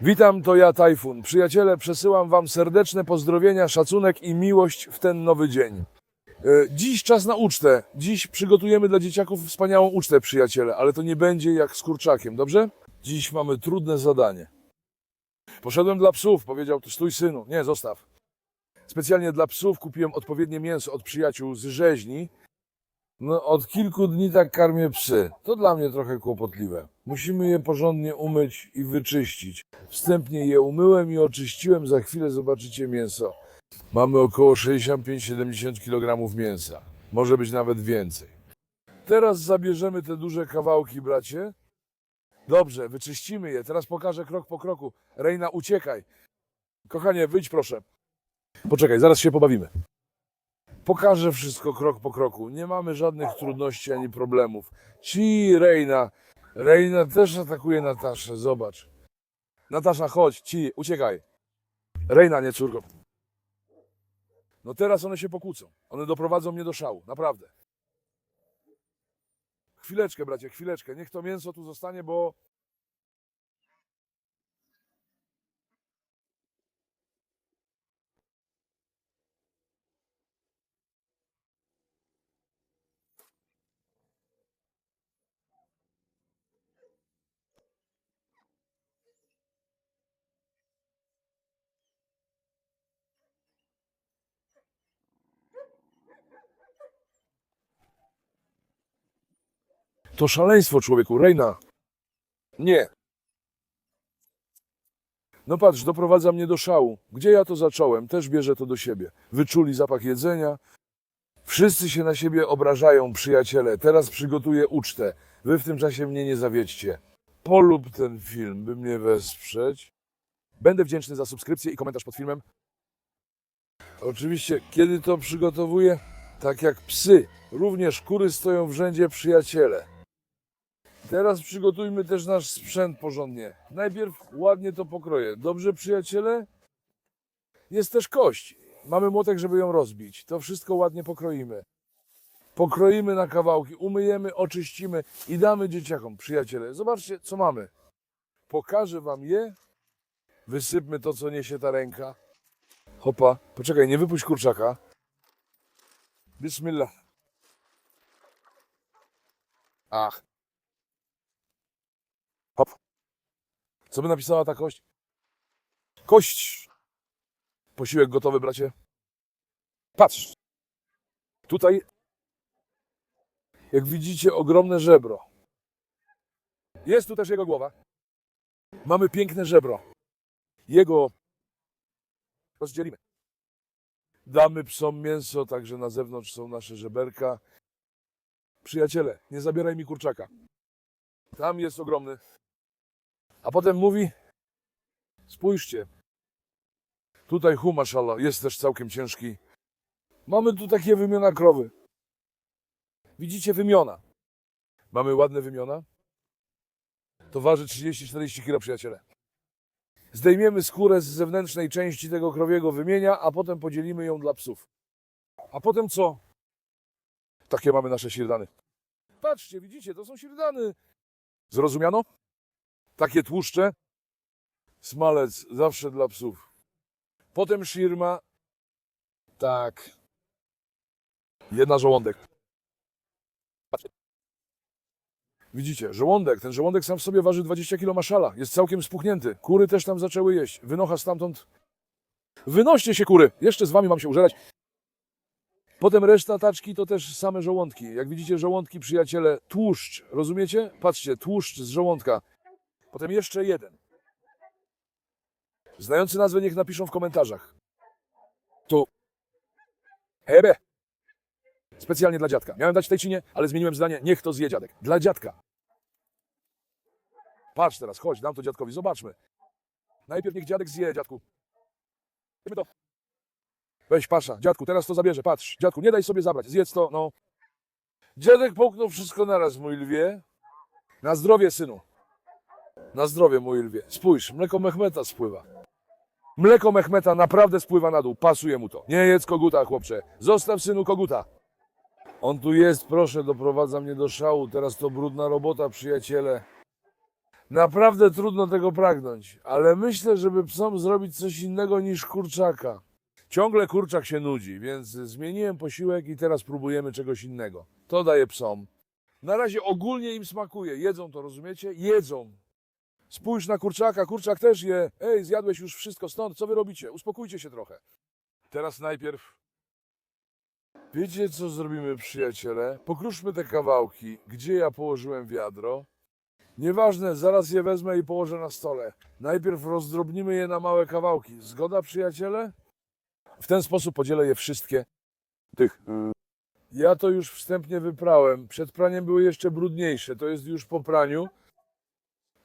Witam, to ja Tajfun. Przyjaciele, przesyłam Wam serdeczne pozdrowienia, szacunek i miłość w ten nowy dzień. E, Dziś czas na ucztę. Dziś przygotujemy dla dzieciaków wspaniałą ucztę, przyjaciele, ale to nie będzie jak z kurczakiem, dobrze? Dziś mamy trudne zadanie. Poszedłem dla psów, powiedział, stój synu. Nie, zostaw. Specjalnie dla psów kupiłem odpowiednie mięso od przyjaciół z rzeźni. No, od kilku dni tak karmię psy. To dla mnie trochę kłopotliwe. Musimy je porządnie umyć i wyczyścić. Wstępnie je umyłem i oczyściłem, za chwilę zobaczycie mięso. Mamy około 65-70 kg mięsa. Może być nawet więcej. Teraz zabierzemy te duże kawałki, bracie. Dobrze, wyczyścimy je. Teraz pokażę krok po kroku. Rejna, uciekaj. Kochanie, wyjdź proszę. Poczekaj, zaraz się pobawimy. Pokażę wszystko krok po kroku. Nie mamy żadnych trudności ani problemów. Ci, Rejna. Rejna też atakuje Nataszę, zobacz. Natasza, chodź, ci, uciekaj. Rejna, nie córko. No teraz one się pokłócą. One doprowadzą mnie do szału, naprawdę. Chwileczkę, bracie, chwileczkę. Niech to mięso tu zostanie, bo to szaleństwo człowieku. Rejna. Nie. No patrz, doprowadza mnie do szału. Gdzie ja to zacząłem? Też bierze to do siebie. Wyczuli zapach jedzenia. Wszyscy się na siebie obrażają, przyjaciele. Teraz przygotuję ucztę. Wy w tym czasie mnie nie zawiedźcie. Polub ten film, by mnie wesprzeć. Będę wdzięczny za subskrypcję i komentarz pod filmem. Oczywiście, kiedy to przygotowuję? Tak jak psy. Również kury stoją w rzędzie przyjaciele. Teraz przygotujmy też nasz sprzęt porządnie. Najpierw ładnie to pokroję. Dobrze, przyjaciele? Jest też kość. Mamy młotek, żeby ją rozbić. To wszystko ładnie pokroimy. Pokroimy na kawałki, umyjemy, oczyścimy i damy dzieciakom. Przyjaciele, zobaczcie, co mamy. Pokażę wam je. Wysypmy to, co niesie ta ręka. Hopa, poczekaj, nie wypuść kurczaka. Bismillah. Ach. Co by napisała ta kość? Kość. Posiłek gotowy, bracie. Patrz. Tutaj, jak widzicie, ogromne żebro. Jest tu też jego głowa. Mamy piękne żebro. Jego rozdzielimy. Damy psom mięso, także na zewnątrz są nasze żeberka. Przyjaciele, nie zabieraj mi kurczaka. Tam jest ogromny. A potem mówi, spójrzcie, tutaj hu, mashallah, jest też całkiem ciężki. Mamy tu takie wymiona krowy. Widzicie wymiona. Mamy ładne wymiona. To waży 30-40 kg, przyjaciele. Zdejmiemy skórę z zewnętrznej części tego krowiego wymienia, a potem podzielimy ją dla psów. A potem co? Takie mamy nasze sirdany. Patrzcie, widzicie, to są sirdany. Zrozumiano? Takie tłuszcze. Smalec zawsze dla psów. Potem szirma. Tak. Jedna żołądek. Widzicie, żołądek. Ten żołądek sam w sobie waży 20 kg maszala. Jest całkiem spuchnięty. Kury też tam zaczęły jeść. Wynocha stamtąd. Wynoście się, kury. Jeszcze z wami mam się użerać. Potem reszta taczki to też same żołądki. Jak widzicie, żołądki, przyjaciele, tłuszcz. Rozumiecie? Patrzcie, tłuszcz z żołądka. Potem jeszcze jeden. Znający nazwę niech napiszą w komentarzach. Tu. Hebe. Specjalnie dla dziadka. Miałem dać tejcinie, ale zmieniłem zdanie. Niech to zje dziadek. Dla dziadka. Patrz teraz, chodź, dam to dziadkowi, zobaczmy. Najpierw niech dziadek zje, dziadku. Zjemy to. Weź pasza, dziadku, teraz to zabierze, patrz. Dziadku, nie daj sobie zabrać, zjedz to, no. Dziadek połknął wszystko naraz, mój lwie. Na zdrowie, synu. Na zdrowie, mój lwie. Spójrz, mleko Mehmeta spływa. Mleko Mehmeta naprawdę spływa na dół, pasuje mu to. Nie jedz koguta, chłopcze. Zostaw, synu, koguta. On tu jest, proszę, doprowadza mnie do szału. Teraz to brudna robota, przyjaciele. Naprawdę trudno tego pragnąć, ale myślę, żeby psom zrobić coś innego niż kurczaka. Ciągle kurczak się nudzi, więc zmieniłem posiłek i teraz próbujemy czegoś innego. To daję psom. Na razie ogólnie im smakuje. Jedzą to, rozumiecie? Jedzą. Spójrz na kurczaka, kurczak też je. Ej, zjadłeś już wszystko stąd, co wy robicie? Uspokójcie się trochę. Teraz najpierw. Wiecie, co zrobimy, przyjaciele? Pokruszmy te kawałki. Gdzie ja położyłem wiadro? Nieważne, zaraz je wezmę i położę na stole. Najpierw rozdrobnimy je na małe kawałki. Zgoda, przyjaciele? W ten sposób podzielę je wszystkie. Tych. Ja to już wstępnie wyprałem. Przed praniem były jeszcze brudniejsze. To jest już po praniu.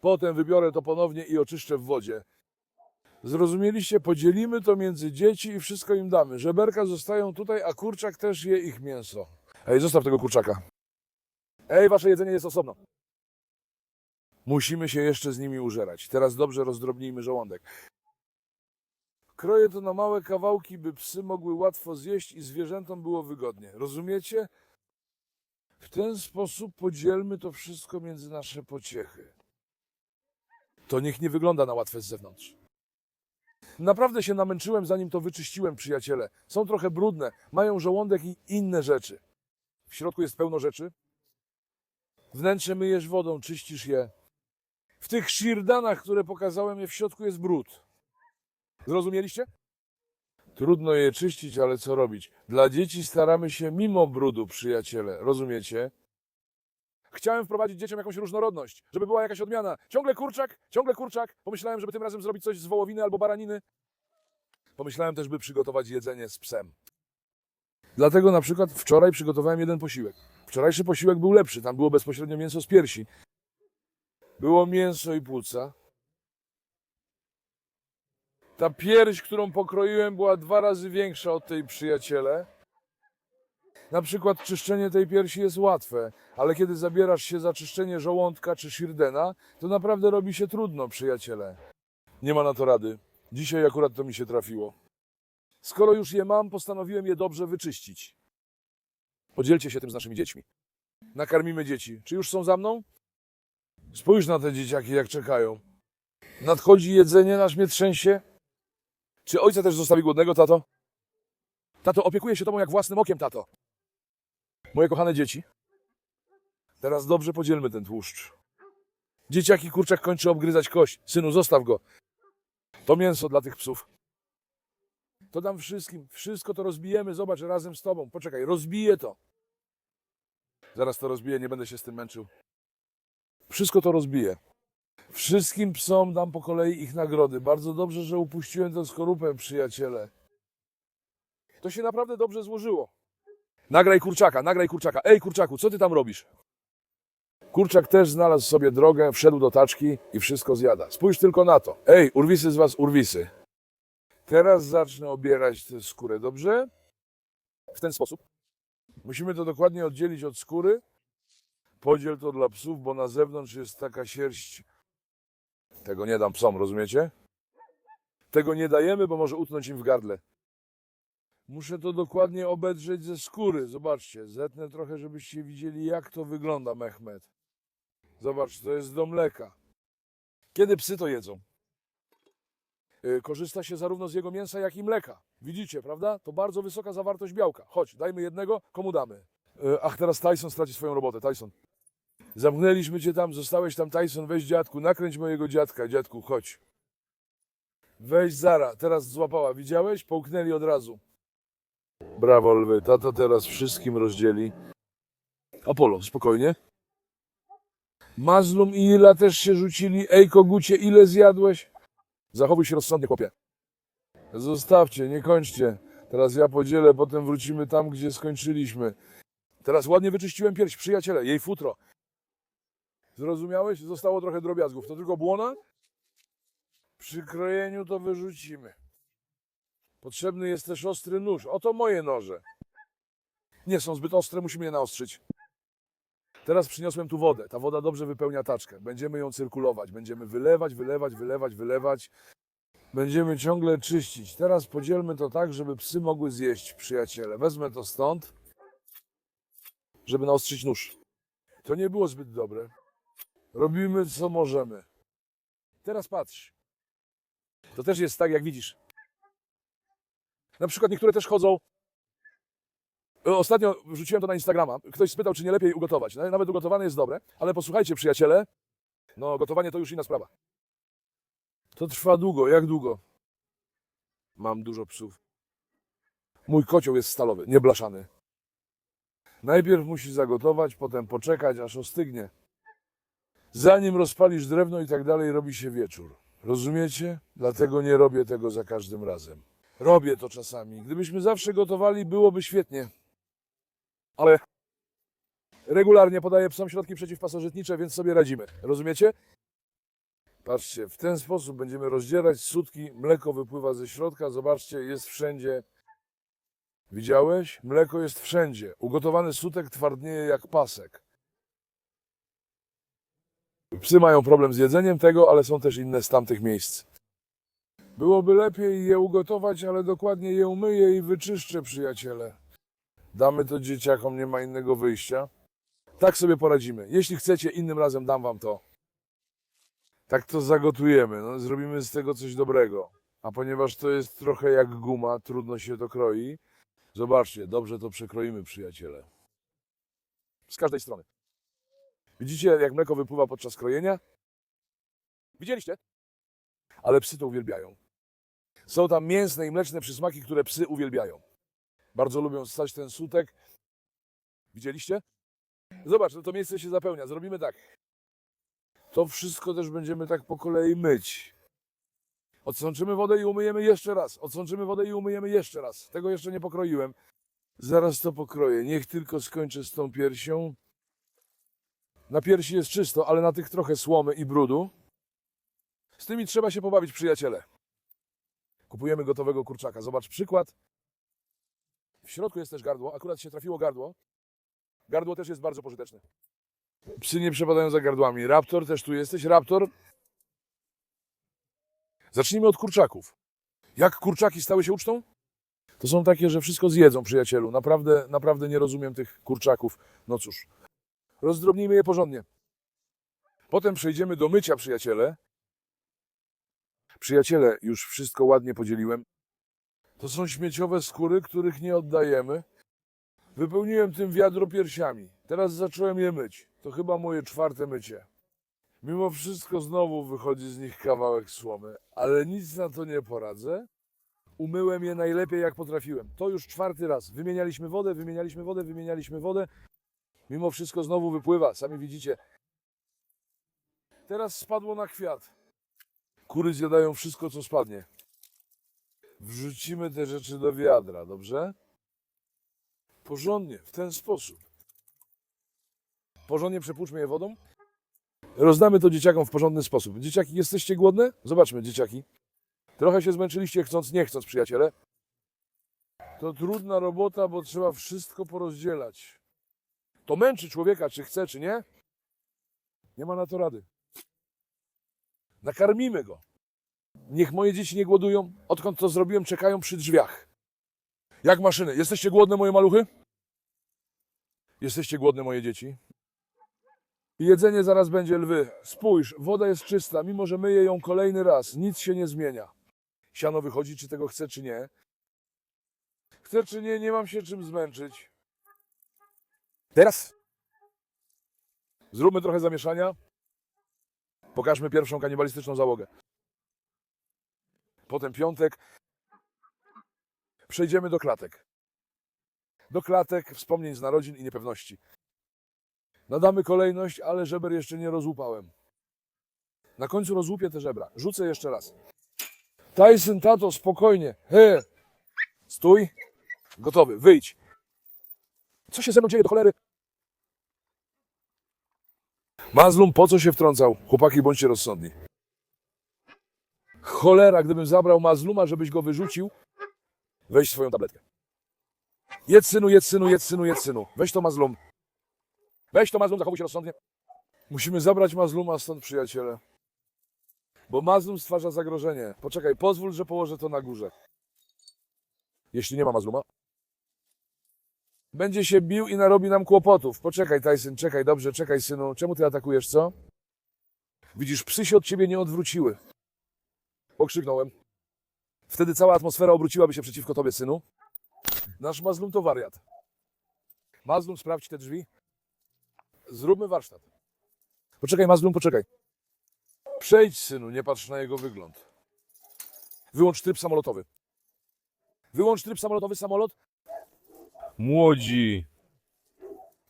Potem wybiorę to ponownie i oczyszczę w wodzie. Zrozumieliście? Podzielimy to między dzieci i wszystko im damy. Żeberka zostają tutaj, a kurczak też je ich mięso. Ej, zostaw tego kurczaka. Ej, wasze jedzenie jest osobno. Musimy się jeszcze z nimi użerać. Teraz dobrze rozdrobnijmy żołądek. Kroję to na małe kawałki, by psy mogły łatwo zjeść i zwierzętom było wygodnie. Rozumiecie? W ten sposób podzielmy to wszystko między nasze pociechy. To niech nie wygląda na łatwe z zewnątrz. Naprawdę się namęczyłem, zanim to wyczyściłem, przyjaciele. Są trochę brudne, mają żołądek i inne rzeczy. W środku jest pełno rzeczy. Wnętrze myjesz wodą, czyścisz je. W tych shirdanach, które pokazałem je w środku jest brud. Zrozumieliście? Trudno je czyścić, ale co robić? Dla dzieci staramy się mimo brudu, przyjaciele. Rozumiecie? Chciałem wprowadzić dzieciom jakąś różnorodność, żeby była jakaś odmiana. Ciągle kurczak, ciągle kurczak. Pomyślałem, żeby tym razem zrobić coś z wołowiny albo baraniny. Pomyślałem też, by przygotować jedzenie z psem. Dlatego na przykład wczoraj przygotowałem jeden posiłek. Wczorajszy posiłek był lepszy, tam było bezpośrednio mięso z piersi. Było mięso i płuca. Ta pierś, którą pokroiłem, była dwa razy większa od tej przyjaciele. Na przykład czyszczenie tej piersi jest łatwe, ale kiedy zabierasz się za czyszczenie żołądka czy shirdena, to naprawdę robi się trudno, przyjaciele. Nie ma na to rady. Dzisiaj akurat to mi się trafiło. Skoro już je mam, postanowiłem je dobrze wyczyścić. Podzielcie się tym z naszymi dziećmi. Nakarmimy dzieci. Czy już są za mną? Spójrz na te dzieciaki, jak czekają. Nadchodzi jedzenie, nasz mnie trzęsie. Czy ojca też zostawi głodnego, tato? Tato, opiekuję się tobą jak własnym okiem, tato. Moje kochane dzieci. Teraz dobrze podzielmy ten tłuszcz. Dzieciaki kurczak kończy obgryzać kość. Synu, zostaw go. To mięso dla tych psów. To dam wszystkim. Wszystko to rozbijemy. Zobacz, razem z tobą. Poczekaj, rozbiję to. Zaraz to rozbiję, nie będę się z tym męczył. Wszystko to rozbiję. Wszystkim psom dam po kolei ich nagrody. Bardzo dobrze, że upuściłem tę skorupę, przyjaciele. To się naprawdę dobrze złożyło. Nagraj kurczaka, nagraj kurczaka. Ej, kurczaku, co ty tam robisz? Kurczak też znalazł sobie drogę, wszedł do taczki i wszystko zjada. Spójrz tylko na to. Ej, urwisy z was, urwisy. Teraz zacznę obierać tę skórę, dobrze? W ten sposób. Musimy to dokładnie oddzielić od skóry. Podziel to dla psów, bo na zewnątrz jest taka sierść. Tego nie dam psom, rozumiecie? Tego nie dajemy, bo może utknąć im w gardle. Muszę to dokładnie obedrzeć ze skóry. Zobaczcie, zetnę trochę, żebyście widzieli, jak to wygląda, Mehmet. Zobacz, to jest do mleka. Kiedy psy to jedzą? Yy, Korzysta się zarówno z jego mięsa, jak i mleka. Widzicie, prawda? To bardzo wysoka zawartość białka. Chodź, dajmy jednego, komu damy? Yy, Ach, teraz Tyson straci swoją robotę. Tyson. Zamknęliśmy cię tam, zostałeś tam, Tyson, weź dziadku, nakręć mojego dziadka. Dziadku, chodź. Weź Zara, teraz złapała. Widziałeś? Połknęli od razu. Brawo, lwy. Tato teraz wszystkim rozdzieli. Apollo, spokojnie. Mazlum i Ila też się rzucili. Ej, kogucie, ile zjadłeś? Zachowuj się rozsądnie, chłopie. Zostawcie, nie kończcie. Teraz ja podzielę, potem wrócimy tam, gdzie skończyliśmy. Teraz ładnie wyczyściłem pierś, przyjaciele, jej futro. Zrozumiałeś? Zostało trochę drobiazgów. To tylko błona? Przy krojeniu to wyrzucimy. Potrzebny jest też ostry nóż. Oto moje noże. Nie są zbyt ostre, musimy je naostrzyć. Teraz przyniosłem tu wodę. Ta woda dobrze wypełnia taczkę. Będziemy ją cyrkulować. Będziemy wylewać, wylewać, wylewać, wylewać. Będziemy ciągle czyścić. Teraz podzielmy to tak, żeby psy mogły zjeść, przyjaciele. Wezmę to stąd, żeby naostrzyć nóż. To nie było zbyt dobre. Robimy co możemy. Teraz patrz. To też jest tak, jak widzisz. Na przykład niektóre też chodzą. E, Ostatnio wrzuciłem to na Instagrama. Ktoś spytał, czy nie lepiej ugotować. Nawet ugotowane jest dobre, ale posłuchajcie, przyjaciele, no gotowanie to już inna sprawa. To trwa długo. Jak długo? Mam dużo psów. Mój kocioł jest stalowy, nie blaszany. Najpierw musisz zagotować, potem poczekać, aż ostygnie. Zanim rozpalisz drewno i tak dalej, robi się wieczór. Rozumiecie? Dlatego nie robię tego za każdym razem. Robię to czasami. Gdybyśmy zawsze gotowali, byłoby świetnie. Ale regularnie podaję psom środki przeciwpasożytnicze, więc sobie radzimy. Rozumiecie? Patrzcie, w ten sposób będziemy rozdzierać sutki, mleko wypływa ze środka, zobaczcie, jest wszędzie. Widziałeś? Mleko jest wszędzie. Ugotowany sutek twardnieje jak pasek. Psy mają problem z jedzeniem tego, ale są też inne z tamtych miejsc. Byłoby lepiej je ugotować, ale dokładnie je umyję i wyczyszczę, przyjaciele. Damy to dzieciakom, nie ma innego wyjścia. Tak sobie poradzimy. Jeśli chcecie, innym razem dam wam to. Tak to zagotujemy. No, zrobimy z tego coś dobrego. A ponieważ to jest trochę jak guma, trudno się to kroi. Zobaczcie, dobrze to przekroimy, przyjaciele. Z każdej strony. Widzicie, jak mleko wypływa podczas krojenia? Widzieliście? Ale psy to uwielbiają. Są tam mięsne i mleczne przysmaki, które psy uwielbiają. Bardzo lubią stać ten sutek. Widzieliście? Zobacz, no to miejsce się zapełnia. Zrobimy tak. To wszystko też będziemy tak po kolei myć. Odsączymy wodę i umyjemy jeszcze raz. Odsączymy wodę i umyjemy jeszcze raz. Tego jeszcze nie pokroiłem. Zaraz to pokroję. Niech tylko skończę z tą piersią. Na piersi jest czysto, ale na tych trochę słomy i brudu. Z tymi trzeba się pobawić, przyjaciele. Kupujemy gotowego kurczaka. Zobacz przykład. W środku jest też gardło. Akurat się trafiło gardło. Gardło też jest bardzo pożyteczne. Psy nie przepadają za gardłami. Raptor, też tu jesteś. Raptor. Zacznijmy od kurczaków. Jak kurczaki stały się ucztą? To są takie, że wszystko zjedzą, przyjacielu. Naprawdę, naprawdę nie rozumiem tych kurczaków. No cóż, rozdrobnijmy je porządnie. Potem przejdziemy do mycia, przyjaciele. Przyjaciele, już wszystko ładnie podzieliłem. To są śmieciowe skóry, których nie oddajemy. Wypełniłem tym wiadro piersiami. Teraz zacząłem je myć. To chyba moje czwarte mycie. Mimo wszystko znowu wychodzi z nich kawałek słomy, ale nic na to nie poradzę. Umyłem je najlepiej jak potrafiłem. To już czwarty raz. Wymienialiśmy wodę, wymienialiśmy wodę, wymienialiśmy wodę. Mimo wszystko znowu wypływa, sami widzicie. Teraz spadło na kwiat. Kury zjadają wszystko, co spadnie. Wrzucimy te rzeczy do wiadra, dobrze? Porządnie, w ten sposób. Porządnie przepłuczmy je wodą. Rozdamy to dzieciakom w porządny sposób. Dzieciaki, jesteście głodne? Zobaczmy, dzieciaki. Trochę się zmęczyliście chcąc, nie chcąc, przyjaciele. To trudna robota, bo trzeba wszystko porozdzielać. To męczy człowieka, czy chce, czy nie. Nie ma na to rady. Nakarmimy go. Niech moje dzieci nie głodują. Odkąd to zrobiłem, czekają przy drzwiach. Jak maszyny. Jesteście głodne, moje maluchy? Jesteście głodne, moje dzieci? Jedzenie zaraz będzie lwy. Spójrz, woda jest czysta, mimo że myję ją kolejny raz. Nic się nie zmienia. Siano wychodzi, czy tego chce, czy nie. Chcę, czy nie, nie mam się czym zmęczyć. Teraz zróbmy trochę zamieszania. Pokażmy pierwszą kanibalistyczną załogę. Potem piątek. Przejdziemy do klatek. Do klatek, wspomnień z narodzin i niepewności. Nadamy kolejność, ale żeber jeszcze nie rozłupałem. Na końcu rozłupię te żebra. Rzucę jeszcze raz. Tyson, tato, spokojnie. He! Stój. Gotowy, wyjdź. Co się ze mną dzieje do cholery? Mazlum, po co się wtrącał? Chłopaki, bądźcie rozsądni. Cholera, gdybym zabrał Mazluma, żebyś go wyrzucił, weź swoją tabletkę. Jedz synu, jedz synu, jedz synu, jedz synu. Weź to Mazlum. Weź to Mazlum, zachowuj się rozsądnie. Musimy zabrać Mazluma stąd, przyjaciele. Bo Mazlum stwarza zagrożenie. Poczekaj, pozwól, że położę to na górze. Jeśli nie ma Mazluma. Będzie się bił i narobi nam kłopotów. Poczekaj, Tyson, czekaj, dobrze, czekaj, synu. Czemu ty atakujesz, co? Widzisz, psy się od ciebie nie odwróciły. Pokrzyknąłem. Wtedy cała atmosfera obróciłaby się przeciwko tobie, synu. Nasz Mazlum to wariat. Mazlum, sprawdź te drzwi. Zróbmy warsztat. Poczekaj, Mazlum, poczekaj. Przejdź, synu, nie patrz na jego wygląd. Wyłącz tryb samolotowy. Wyłącz tryb samolotowy, samolot. Młodzi.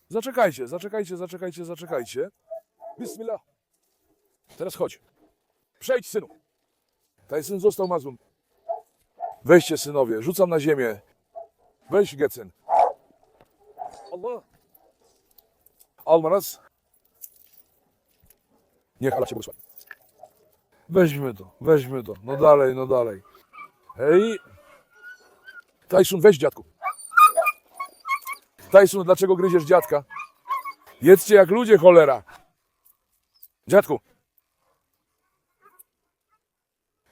Zaczekajcie, zaczekajcie, zaczekajcie, zaczekajcie. Bismillah. Teraz chodź. Przejdź, synu. Taj syn został mazlum. Weźcie, synowie, rzucam na ziemię. Weź, Gecen. Allah. Almaraz. Niech Allah cię błogosławi. Weźmy to, weźmy to. No dalej, no dalej. Hej. Tyson, weź dziadku. Tyson, dlaczego gryziesz dziadka? Jedzcie jak ludzie, cholera. Dziadku.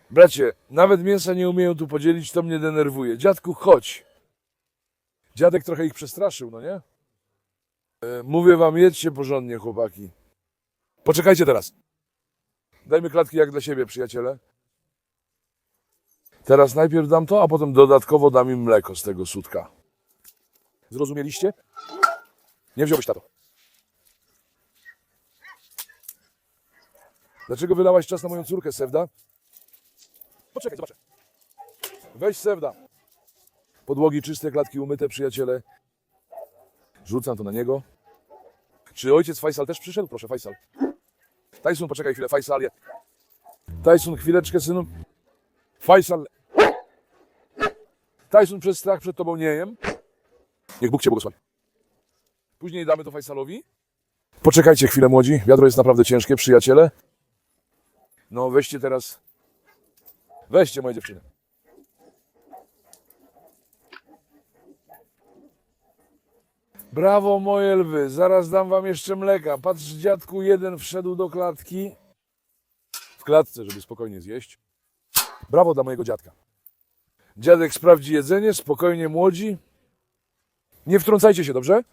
Bracie, nawet mięsa nie umieją tu podzielić, to mnie denerwuje. Dziadku, chodź. Dziadek trochę ich przestraszył, no nie? E, mówię wam, jedźcie porządnie, chłopaki. Poczekajcie teraz. Dajmy klatki jak dla siebie, przyjaciele. Teraz najpierw dam to, a potem dodatkowo dam im mleko z tego sutka. Zrozumieliście? Nie wziąłeś tato. Dlaczego wylałaś czas na moją córkę, Sewda? Poczekaj, zobaczę. Weź Sewda. Podłogi czyste, klatki umyte, przyjaciele. Rzucam to na niego. Czy ojciec Faisal też przyszedł? Proszę, Faisal. Tyson, poczekaj chwilę, Faisal. je- Tyson, chwileczkę, synu. Faisal. Tyson, przez strach przed tobą nie jem. Niech Bóg cię błogosławi. Później damy to Faisalowi. Poczekajcie chwilę, młodzi. Wiadro jest naprawdę ciężkie, przyjaciele. No, weźcie teraz. Weźcie moje dziewczyny. Brawo, moje lwy. Zaraz dam wam jeszcze mleka. Patrz, dziadku, jeden wszedł do klatki. W klatce, żeby spokojnie zjeść. Brawo dla mojego dziadka. Dziadek sprawdzi jedzenie, spokojnie młodzi. Nie wtrącajcie się, dobrze?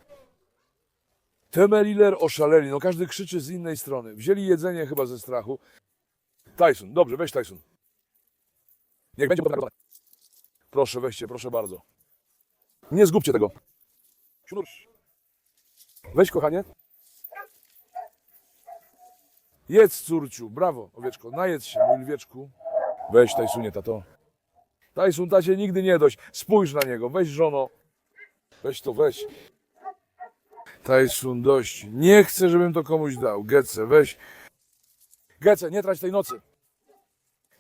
Temeliler oszaleli. No każdy krzyczy z innej strony. Wzięli jedzenie chyba ze strachu. Tyson, dobrze, weź Tyson. Niech będzie. Proszę, weźcie, proszę bardzo. Nie zgubcie tego. Weź, kochanie. Jedz, córciu, brawo, owieczko, najedz się, mój lwieczku. Weź, Tajsunie, tato. Tajsun, tacie nigdy nie dość. Spójrz na niego, weź, żono. Weź to, weź. Tajsun, dość. Nie chcę, żebym to komuś dał. Gece, weź. Gece, nie trać tej nocy.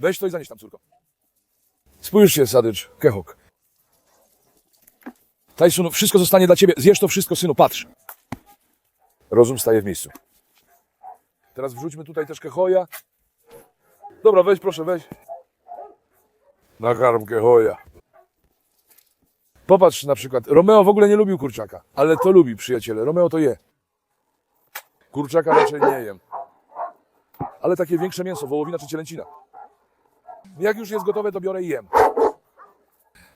Weź to i zanieś tam, córko. Spójrz się, Sadycz, Kehok. Tajsun, wszystko zostanie dla ciebie. Zjesz to wszystko, synu, patrz. Rozum staje w miejscu. Teraz wrzućmy tutaj też kehoja. Dobra, weź, proszę, weź. Nakarm kehoja. Popatrz na przykład. Romeo w ogóle nie lubił kurczaka, ale to lubi, przyjaciele. Romeo to je. Kurczaka raczej nie jem. Ale takie większe mięso, wołowina czy cielęcina. Jak już jest gotowe, to biorę i jem.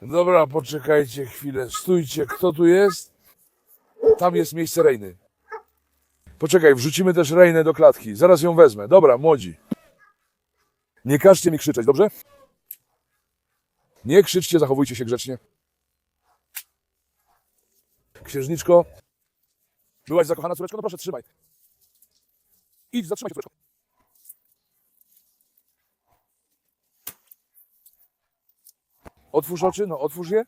Dobra, poczekajcie chwilę. Stójcie, kto tu jest? Tam jest miejsce Rejny. Poczekaj, wrzucimy też Rejnę do klatki. Zaraz ją wezmę. Dobra, młodzi. Nie każcie mi krzyczeć, dobrze? Nie krzyczcie, zachowujcie się grzecznie. Księżniczko, byłaś zakochana córeczko? No proszę, trzymaj. Idź, zatrzymaj się, córeczko. Otwórz oczy, no otwórz je.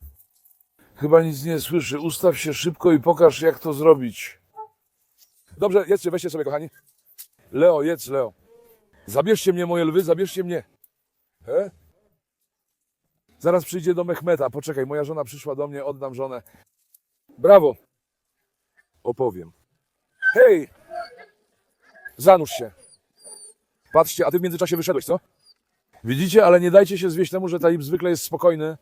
Chyba nic nie słyszy. Ustaw się szybko i pokaż, jak to zrobić. Dobrze, jedzcie, weźcie sobie, kochani. Leo, jedz, Leo. Zabierzcie mnie, moje lwy, zabierzcie mnie. He? Zaraz przyjdzie do Mehmeta. Poczekaj, moja żona przyszła do mnie, oddam żonę. Brawo. Opowiem. Hej! Zanurz się. Patrzcie, a ty w międzyczasie wyszedłeś, co? Widzicie, ale nie dajcie się zwieść temu, że Taib zwykle jest spokojny.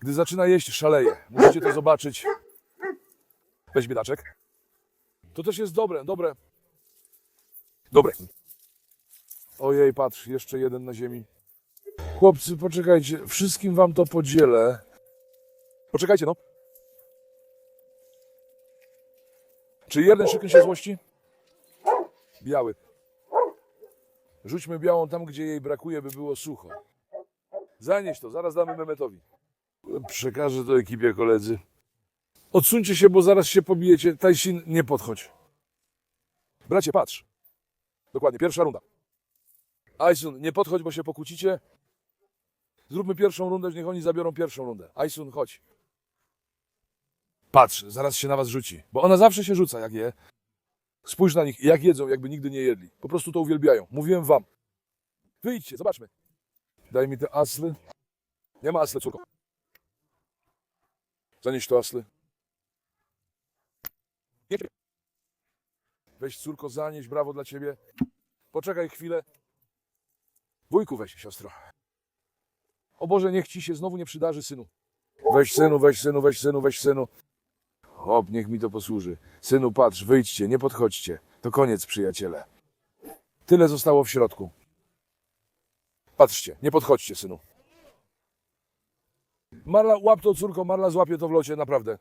Gdy zaczyna jeść, szaleje. Musicie to zobaczyć. Weź biedaczek. To też jest dobre, dobre. Dobre. Ojej, patrz, jeszcze jeden na ziemi. Chłopcy, poczekajcie, wszystkim wam to podzielę. Poczekajcie, no. Czy jeden krzyknie się złości? Biały. Rzućmy białą tam, gdzie jej brakuje, by było sucho. Zanieś to, zaraz damy Mehmetowi. Przekażę to ekipie koledzy. Odsuńcie się, bo zaraz się pobijecie. Tajsin, nie podchodź. Bracie, patrz. Dokładnie, pierwsza runda. Aisun, nie podchodź, bo się pokłócicie. Zróbmy pierwszą rundę, niech oni zabiorą pierwszą rundę. Aisun, chodź. Patrz, zaraz się na was rzuci. Bo ona zawsze się rzuca, jak je. Spójrz na nich, jak jedzą, jakby nigdy nie jedli. Po prostu to uwielbiają. Mówiłem wam. Wyjdźcie, zobaczmy. Daj mi te asly. Nie ma asle, córko. Zanieś to asly. Nie. Weź, córko, zanieś, brawo dla ciebie. Poczekaj chwilę. Wujku weź, siostro. O Boże, niech ci się znowu nie przydarzy, synu. Weź, synu, weź, synu, weź, synu, weź, synu. Hop, niech mi to posłuży. Synu, patrz, wyjdźcie, nie podchodźcie. To koniec, przyjaciele. Tyle zostało w środku. Patrzcie, nie podchodźcie, synu. Marla, łap to, córko, Marla złapie to w locie, naprawdę.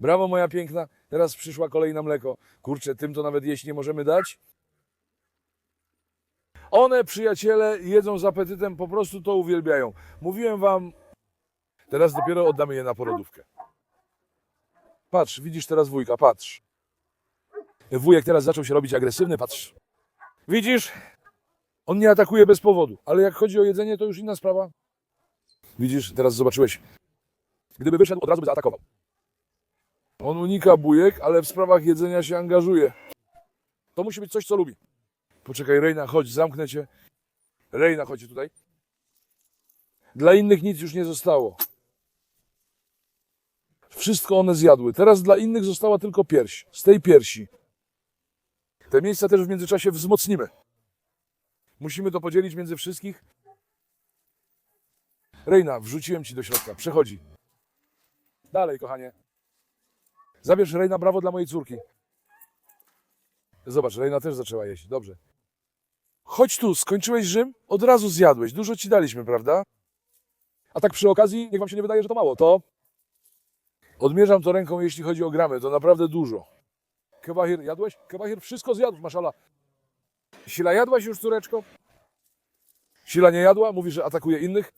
Brawo, moja piękna. Teraz przyszła kolej na mleko. Kurczę, tym to nawet jeść nie możemy dać. One, przyjaciele, jedzą z apetytem, po prostu to uwielbiają. Mówiłem wam, teraz dopiero oddamy je na porodówkę. Patrz, widzisz teraz wujka, patrz. Wujek teraz zaczął się robić agresywny, patrz. Widzisz? On nie atakuje bez powodu, ale jak chodzi o jedzenie, to już inna sprawa. Widzisz, teraz zobaczyłeś. Gdyby wyszedł, od razu by zaatakował. On unika bujek, ale w sprawach jedzenia się angażuje. To musi być coś, co lubi. Poczekaj, Rejna, chodź, zamknę cię. Rejna, chodź tutaj. Dla innych nic już nie zostało. Wszystko one zjadły. Teraz dla innych została tylko pierś. Z tej piersi. Te miejsca też w międzyczasie wzmocnimy. Musimy to podzielić między wszystkich. Rejna, wrzuciłem ci do środka. Przechodzi. Dalej, kochanie. Zabierz Rejna, brawo dla mojej córki. Zobacz, Rejna też zaczęła jeść. Dobrze. Chodź tu, skończyłeś Rzym? Od razu zjadłeś. Dużo ci daliśmy, prawda? A tak przy okazji, niech wam się nie wydaje, że to mało. To odmierzam to ręką, jeśli chodzi o gramy. To naprawdę dużo. Kebahir, jadłeś? Kebahir, wszystko zjadł, maszala. Sila, jadłaś już, córeczko? Sila nie jadła? Mówi, że atakuje innych?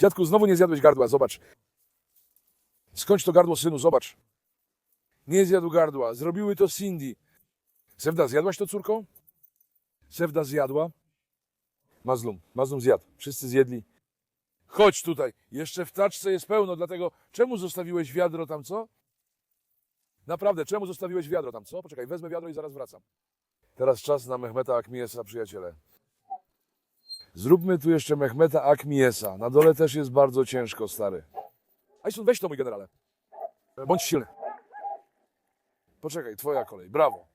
Dziadku, znowu nie zjadłeś gardła, zobacz. Skończ to gardło, synu, zobacz. Nie zjadł gardła. Zrobiły to Cindy. Sewda, zjadłaś to córką? Sewda zjadła. Mazlum, Mazlum zjadł. Wszyscy zjedli. Chodź tutaj. Jeszcze w taczce jest pełno, dlatego czemu zostawiłeś wiadro tam, co? Naprawdę, czemu zostawiłeś wiadro tam, co? Poczekaj, wezmę wiadro i zaraz wracam. Teraz czas na Mehmeta Akmiesa, przyjaciele. Zróbmy tu jeszcze Mehmeta Akmiesa. Na dole też jest bardzo ciężko, stary. Ajsun, weź to, mój generale. Bądź silny. Poczekaj, twoja kolej. Brawo.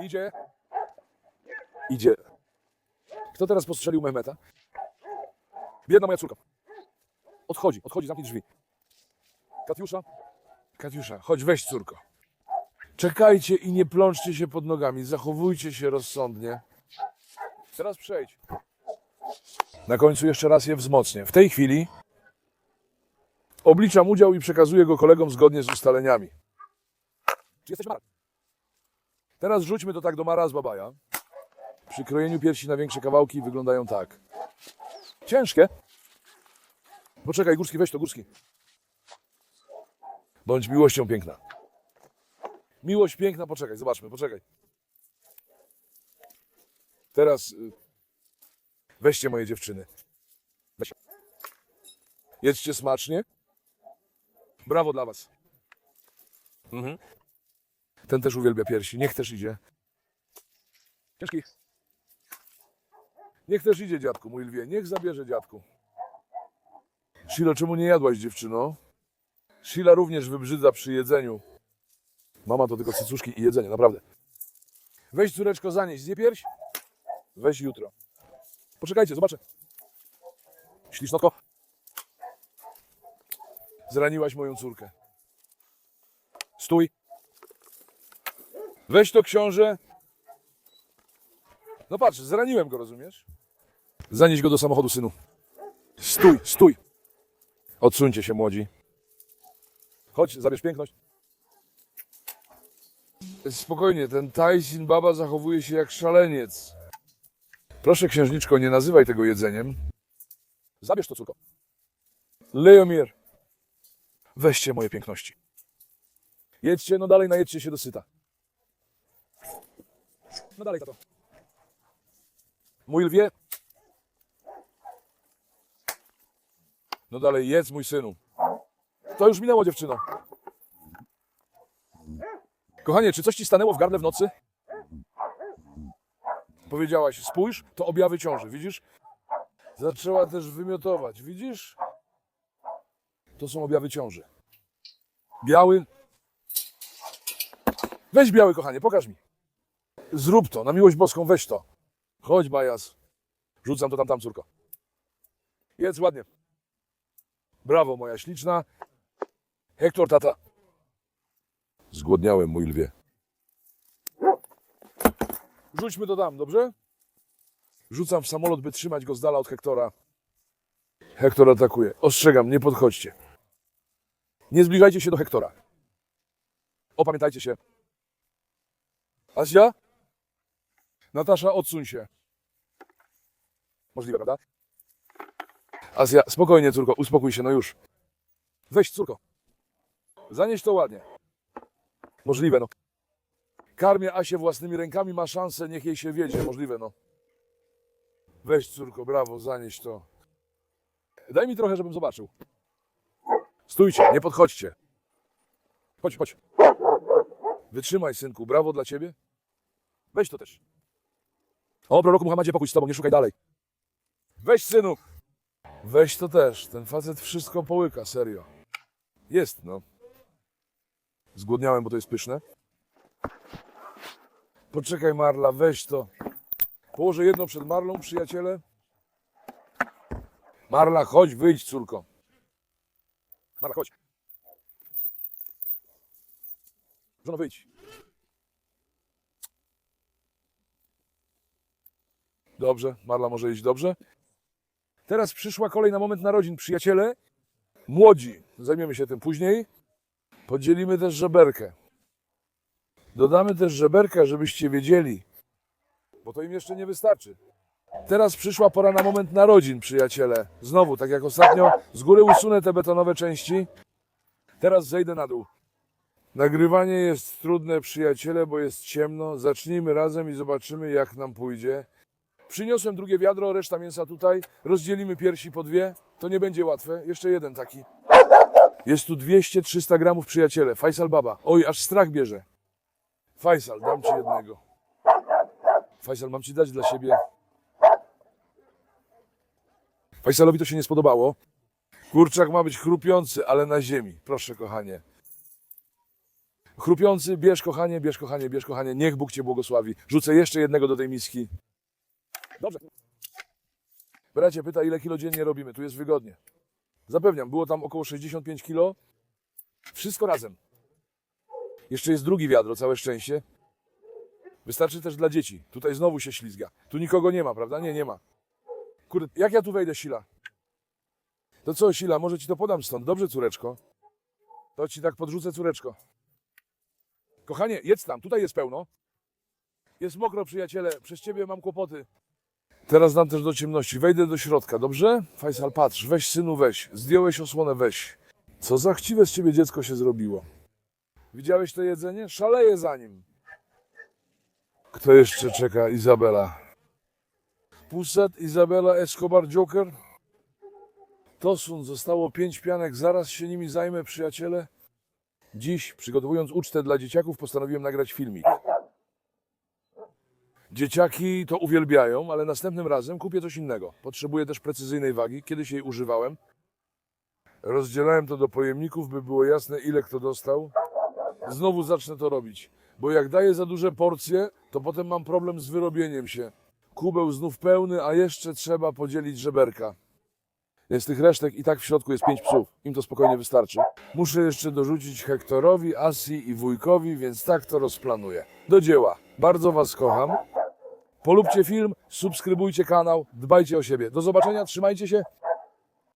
Idzie. Idzie. Kto teraz postrzelił Mehmeta? Biedna moja córka. Odchodzi, odchodzi, zamknij drzwi. Katiusza? Katiusza, chodź, weź córko. Czekajcie i nie plączcie się pod nogami. Zachowujcie się rozsądnie. Teraz przejdź. Na końcu jeszcze raz je wzmocnię. W tej chwili obliczam udział i przekazuję go kolegom zgodnie z ustaleniami. Czy jesteś Mara? Teraz rzućmy to tak do Mara z Babaja. Przy krojeniu piersi na większe kawałki wyglądają tak. Ciężkie. Poczekaj, Górski, weź to, Górski. Bądź miłością piękna. Miłość piękna, poczekaj, zobaczmy, poczekaj. Teraz y, weźcie moje dziewczyny. Weź. Jedzcie smacznie. Brawo dla was. Mhm. Ten też uwielbia piersi. Niech też idzie. Ciężki. Niech też idzie dziadku, mój lwie. Niech zabierze dziadku. Shilo, czemu nie jadłaś, dziewczyno? Sheila również wybrzydza przy jedzeniu. Mama to tylko cycuszki i jedzenie, naprawdę. Weź córeczko zanieść, zje pierś? Weź jutro. Poczekajcie, zobaczę. Ślicznotko. Zraniłaś moją córkę. Stój. Weź to książę. No patrz, zraniłem go, rozumiesz? Zanieś go do samochodu, synu. Stój, stój. Odsuńcie się, młodzi. Chodź, zabierz piękność. Spokojnie, ten Tajsin Baba zachowuje się jak szaleniec. Proszę, księżniczko, nie nazywaj tego jedzeniem. Zabierz to, córko. Leomir, weźcie moje piękności. Jedźcie, no dalej, najedźcie się do syta. No dalej, tato. Mój lwie. No dalej, jedz, mój synu. To już minęło, dziewczyno. Kochanie, czy coś ci stanęło w gardle w nocy? Powiedziałaś, spójrz, to objawy ciąży, widzisz? Zaczęła też wymiotować, widzisz? To są objawy ciąży. Biały. Weź biały, kochanie, pokaż mi. Zrób to, na miłość boską, weź to. Chodź, Bajas. Rzucam to tam, tam, córko. Jedz ładnie. Brawo, moja śliczna. Hektor, tata. Zgłodniałem, mój lwie. Rzućmy to tam, dobrze? Rzucam w samolot, by trzymać go z dala od Hektora. Hektor atakuje. Ostrzegam, nie podchodźcie. Nie zbliżajcie się do Hektora. Opamiętajcie się. Asia? Natasza, odsuń się. Możliwe, prawda? Azja, spokojnie, córko, uspokój się, no już. Weź, córko. Zanieś to ładnie. Możliwe, no. Karmię Asię własnymi rękami, ma szansę, niech jej się wiedzie. Możliwe, no. Weź, córko, brawo, zanieś to. Daj mi trochę, żebym zobaczył. Stójcie, nie podchodźcie. Chodź, chodź. Wytrzymaj, synku, brawo dla ciebie. Weź to też. O, proroku Muhammadzie, pokój z tobą, nie szukaj dalej. Weź, synu. Weź to też. Ten facet wszystko połyka, serio. Jest, no. Zgłodniałem, bo to jest pyszne. Poczekaj, Marla, weź to. Położę jedno przed Marlą, przyjaciele. Marla, chodź, wyjdź, córko. Marla, chodź. Żono, wyjdź. Dobrze, Marla może iść dobrze. Teraz przyszła kolej na moment narodzin. Przyjaciele, młodzi, zajmiemy się tym później. Podzielimy też żeberkę. Dodamy też żeberka, żebyście wiedzieli, bo to im jeszcze nie wystarczy. Teraz przyszła pora na moment narodzin, przyjaciele. Znowu, tak jak ostatnio, z góry usunę te betonowe części. Teraz zejdę na dół. Nagrywanie jest trudne, przyjaciele, bo jest ciemno. Zacznijmy razem i zobaczymy, jak nam pójdzie. Przyniosłem drugie wiadro, reszta mięsa tutaj. Rozdzielimy piersi po dwie. To nie będzie łatwe. Jeszcze jeden taki. Jest tu 200-300 gramów, przyjaciele. Faisal Baba. Oj, aż strach bierze. Faisal, dam ci jednego. Faisal, mam ci dać dla siebie. Faisalowi to się nie spodobało. Kurczak ma być chrupiący, ale na ziemi. Proszę, kochanie. Chrupiący, bierz, kochanie, bierz, kochanie, bierz, kochanie. Niech Bóg cię błogosławi. Rzucę jeszcze jednego do tej miski. Dobrze. Bracie pyta, ile kilo dziennie robimy. Tu jest wygodnie. Zapewniam, było tam około 65 kilo. Wszystko razem. Jeszcze jest drugi wiadro, całe szczęście. Wystarczy też dla dzieci. Tutaj znowu się ślizga. Tu nikogo nie ma, prawda? Nie, nie ma. Kurde, jak ja tu wejdę, Sila? To co, Sila, może ci to podam stąd. Dobrze, córeczko? To ci tak podrzucę, córeczko. Kochanie, jedz tam, tutaj jest pełno. Jest mokro, przyjaciele, przez ciebie mam kłopoty. Teraz dam też do ciemności. Wejdę do środka, dobrze? Fajsal, patrz, weź synu, weź. Zdjąłeś osłonę, weź. Co za chciwe z ciebie dziecko się zrobiło. Widziałeś to jedzenie? Szaleję za nim. Kto jeszcze czeka? Izabela. Pusat, Izabela, Escobar, Joker. Tosun, zostało pięć pianek, zaraz się nimi zajmę, przyjaciele. Dziś, przygotowując ucztę dla dzieciaków, postanowiłem nagrać filmik. Dzieciaki to uwielbiają, ale następnym razem kupię coś innego. Potrzebuję też precyzyjnej wagi. Kiedyś jej używałem. Rozdzielałem to do pojemników, by było jasne, ile kto dostał. Znowu zacznę to robić, bo jak daję za duże porcje, to potem mam problem z wyrobieniem się. Kubeł znów pełny, a jeszcze trzeba podzielić żeberka. Jest tych resztek i tak w środku jest pięć psów. Im to spokojnie wystarczy. Muszę jeszcze dorzucić Hektorowi, Asji i wujkowi, więc tak to rozplanuję. Do dzieła. Bardzo Was kocham. Polubcie film, subskrybujcie kanał, dbajcie o siebie. Do zobaczenia, trzymajcie się.